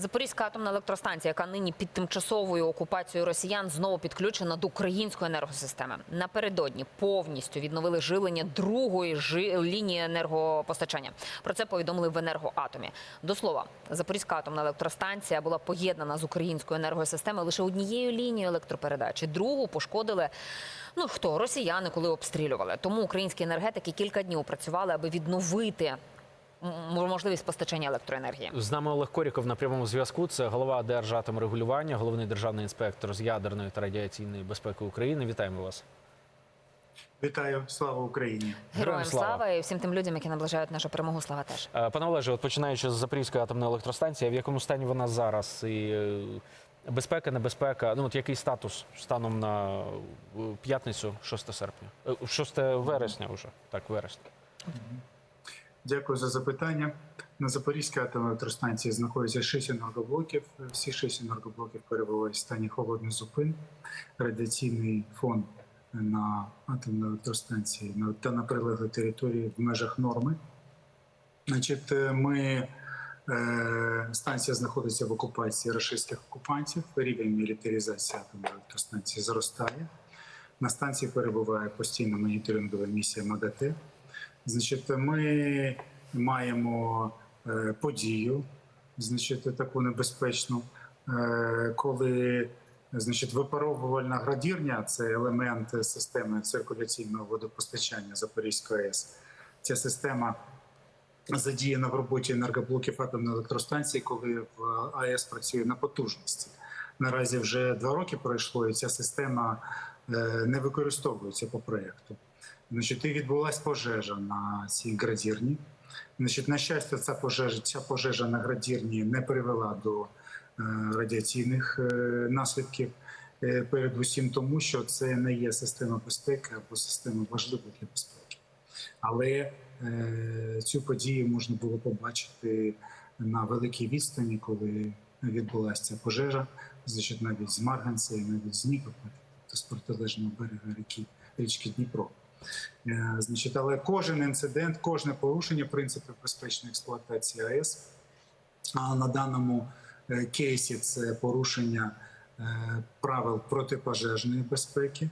Запорізька атомна електростанція, яка нині під тимчасовою окупацією росіян, знову підключена до української енергосистеми. Напередодні повністю відновили жилення другої жи... лінії енергопостачання. Про це повідомили в енергоатомі. До слова, Запорізька атомна електростанція була поєднана з українською енергосистемою лише однією лінією електропередачі. Другу пошкодили. Ну хто росіяни, коли обстрілювали? Тому українські енергетики кілька днів працювали, аби відновити можливість постачання електроенергії. З нами Олег Коріков на прямому зв'язку. Це голова Держатомрегулювання, головний державний інспектор з ядерної та радіаційної безпеки України. Вітаємо вас. Вітаю, слава Україні! Героям слава. слава і всім тим людям, які наближають нашу перемогу. Слава теж. Е, Пане Олеже, от починаючи з Запорізької атомної електростанції, в якому стані вона зараз? І е, безпека, небезпека? Ну от який статус станом на е, п'ятницю, 6 серпня, Е, 6 вересня вже так, вересня. Дякую за запитання. На Запорізькій атомній електростанції знаходиться 6 енергоблоків. Всі 6 енергоблоків перебувають в стані холодних зупин. Радіаційний фон на атомній електростанції та на прилеглій території в межах норми. Значить, е, ми е, станція знаходиться в окупації російських окупантів. Рівень мілітаризації атомної електростанції зростає. На станції перебуває постійна моніторингова місія МАГАТЕ. Значить, ми маємо е, подію, значить, таку небезпечну, е, коли значить, випаровувальна градірня це елемент системи циркуляційного водопостачання Запорізької АЕС. Ця система задіяна в роботі енергоблоків атомної електростанції, коли в АЕС працює на потужності. Наразі вже два роки пройшло, і ця система е, не використовується по проєкту. Значить, і відбулася пожежа на цій градірні. Значить, на щастя, ця пожежа, ця пожежа на градірні не привела до е, радіаційних е, наслідків. Е, Передусім тому, що це не є система безпеки або система важлива для безпеки. Але е, цю подію можна було побачити на великій відстані, коли відбулася ця пожежа, значить, навіть з Марганця навіть з Нікополя, тобто з протилежного берега ріки, річки Дніпро. Е, Значить, але кожен інцидент, кожне порушення принципів безпечної експлуатації АЕС, а на даному е, кейсі це порушення е, правил протипожежної безпеки,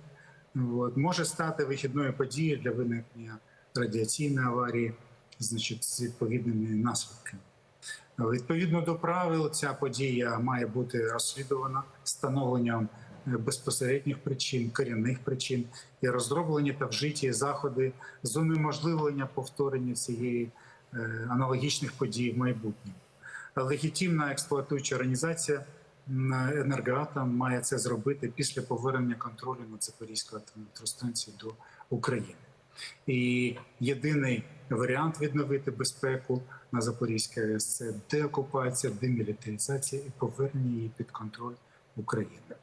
от, може стати вихідною подією для виникнення радіаційної аварії, значить, з відповідними наслідками. Відповідно до правил, ця подія має бути розслідувана встановленням безпосередніх причин, корінних причин і розроблені та вжиті заходи з унеможливлення повторення цієї е, аналогічних подій в майбутньому. Легітимна експлуатуюча організація енергоатом має це зробити після повернення контролю над Запорізькою атомною до України. І єдиний варіант відновити безпеку на Запорізькій АЕС – це деокупація, демілітаризація і повернення її під контроль України.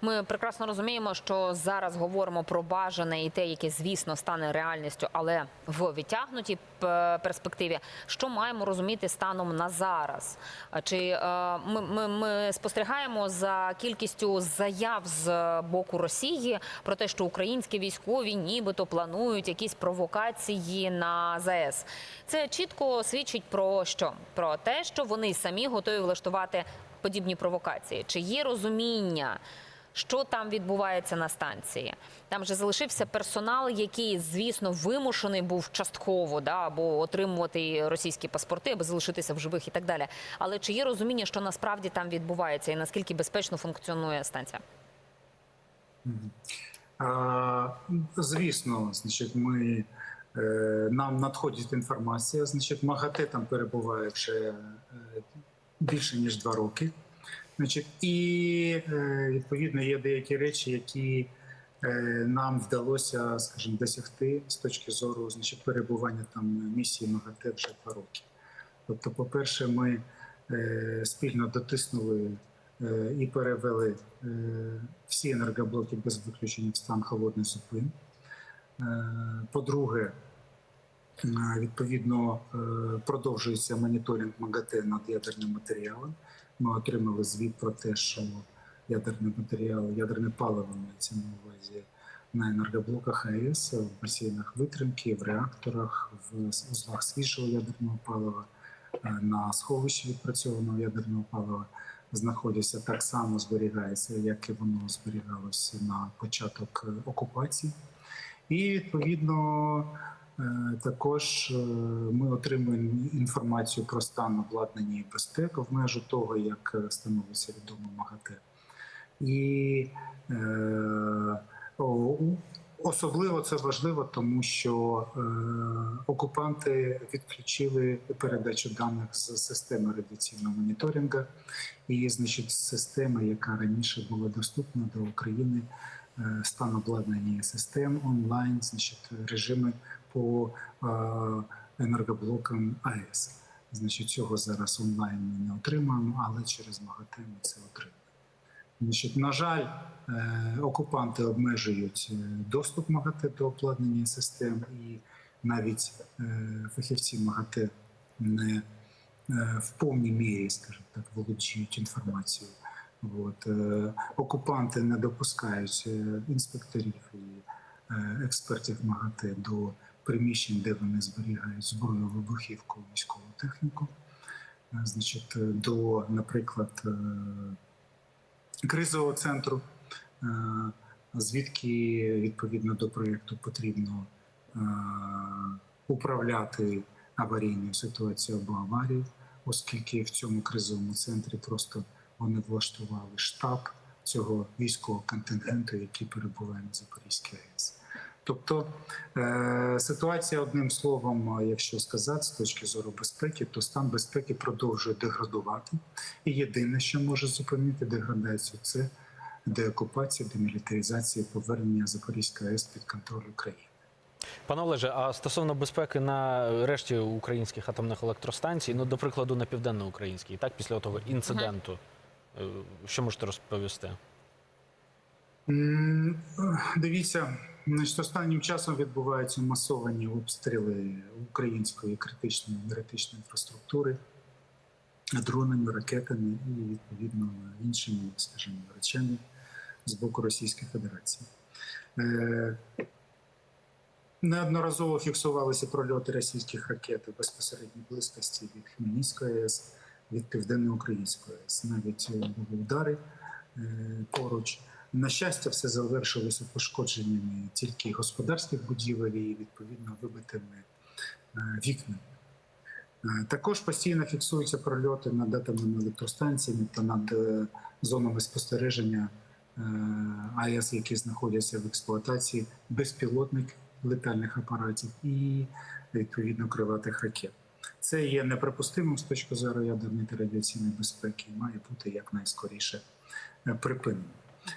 Ми прекрасно розуміємо, що зараз говоримо про бажане і те, яке звісно стане реальністю, але в відтягнутій перспективі. Що маємо розуміти станом на зараз? Чи е, ми, ми, ми спостерігаємо за кількістю заяв з боку Росії про те, що українські військові нібито планують якісь провокації на ЗАЕС? Це чітко свідчить про що? Про те, що вони самі готові влаштувати подібні провокації. Чи є розуміння? Що там відбувається на станції? Там же залишився персонал, який, звісно, вимушений був частково да, або отримувати російські паспорти, аби залишитися в живих і так далі. Але чи є розуміння, що насправді там відбувається і наскільки безпечно функціонує станція? Звісно, значить, ми, е, нам надходить інформація. Значить, МАГАТЕ там перебуває вже е, більше ніж два роки. Значить, і е, відповідно є деякі речі, які е, нам вдалося, скажімо, досягти з точки зору значить, перебування там місії МАГАТЕ вже два роки. Тобто, по-перше, ми е, спільно дотиснули і перевели всі енергоблоки без виключення в стан холодних зупин. По-друге, відповідно продовжується моніторинг МАГАТЕ над ядерним матеріалом. Ми отримали звіт про те, що ядерний матеріал, ядерне паливо на увазі на енергоблоках АЕС, в басейнах витримки, в реакторах, в узлах свіжого ядерного палива е, на сховищі відпрацьованого ядерного палива знаходяться так само зберігається, як і воно зберігалося на початок е, окупації. І відповідно також е, ми отримуємо інформацію про стан обладнання і безпеку в межу того, як е, становиться відомо МАГАТЕ. І е, особливо це важливо, тому що е, окупанти відключили передачу даних з системи радіаційного моніторингу, і значить, система, яка раніше була доступна до України, е, стан обладнання систем онлайн, значить, режими по енергоблокам АЕС. Значить, цього зараз онлайн ми не отримаємо, але через МАГАТЕ ми це отримаємо. Значить, на жаль, е, окупанти обмежують е, доступ МАГАТЕ до обладнання систем, і навіть е, фахівці МАГАТЕ не в повній мірі, скажімо так, володіють інформацією. От, окупанти не допускають інспекторів і експертів МАГАТЕ до приміщень, де вони зберігають зброю, вибухівку, військову техніку. Е, Значить, е, до, наприклад, е, кризового центру, звідки відповідно до проєкту потрібно управляти аварійною ситуацією або аварією, оскільки в цьому кризовому центрі просто вони влаштували штаб цього військового контингенту, який перебуває на Запорізькій АЕС. Тобто е, ситуація одним словом, е, якщо сказати з точки зору безпеки, то стан безпеки продовжує деградувати. І єдине, що може зупинити деградацію, це деокупація, демілітаризація, повернення Запорізької АЕС під контроль України. Пане Олеже, а стосовно безпеки на решті українських атомних електростанцій, ну, до прикладу, на південноукраїнській, так, після того інциденту, е, що можете розповісти? Дивіться, значить, останнім часом відбуваються масовані обстріли української критичної енергетичної інфраструктури дронами, ракетами і відповідно іншими, скажімо, речами з боку Російської Федерації. Е, Неодноразово фіксувалися прольоти російських ракет у безпосередній близькості від Хмельницької АЕС, від Південноукраїнської АЕС. Навіть були удари е, поруч. На щастя, все завершилося пошкодженнями тільки господарських будівель і відповідно вибитими е, вікнами. Е, Також постійно фіксуються прольоти над атомними електростанціями та над е, зонами спостереження АЕС, які знаходяться в експлуатації безпілотних летальних апаратів і відповідно криватих ракет. Це є неприпустимим з точки зору ядерної та радіаційної безпеки має бути якнайскоріше припинено.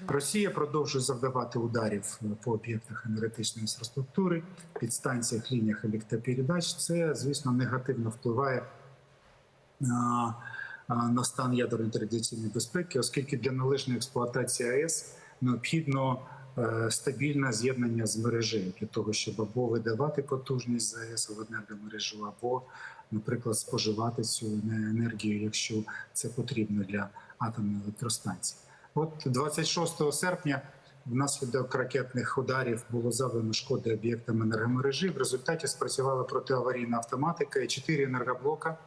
Росія продовжує завдавати ударів по об'єктах енергетичної інфраструктури, підстанціях, лініях електропередач. Це, звісно, негативно впливає на, на стан ядерної та радіаційної безпеки, оскільки для належної експлуатації АЕС необхідно е, стабільне з'єднання з мережею для того, щоб або видавати потужність з АЕС в енергомережу, або, наприклад, споживати цю енергію, якщо це потрібно для атомної електростанції. От 26 серпня внаслідок ракетних ударів було завдано шкоди об'єктам енергомережі. В результаті спрацювала протиаварійна автоматика і чотири енергоблока,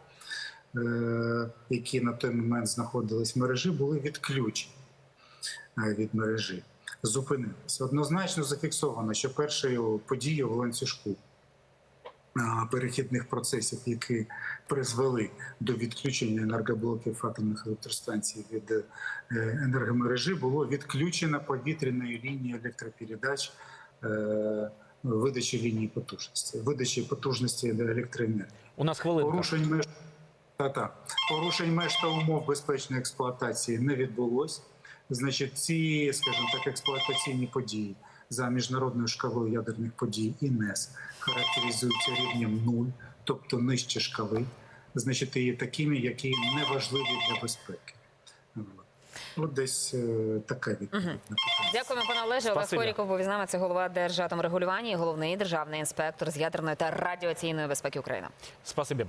е, які на той момент знаходились в мережі, були відключені е, від мережі. Зупинилися. Однозначно зафіксовано, що першою подією в ланцюжку перехідних процесів, які призвели до відключення енергоблоків атомних електростанцій від е, енергомережі, було відключено повітряної лінії електропередач е, видачі лінії потужності, видачі потужності електроенергії. У нас хвилинка. Порушень меж та, та. порушень меж та умов безпечної експлуатації не відбулось. Значить, ці, скажімо так, експлуатаційні події за міжнародною шкалою ядерних подій ІНЕС характеризуються рівнем 0, тобто нижче шкали, значить, є такими, які не важливі для безпеки. От. Десь е, така відповідь на питання. Дякуємо, пане Олеже. Олег. Хоріков був із нами. Це голова Держатомрегулювання і головний державний інспектор з ядерної та радіаційної безпеки України. Спасибі.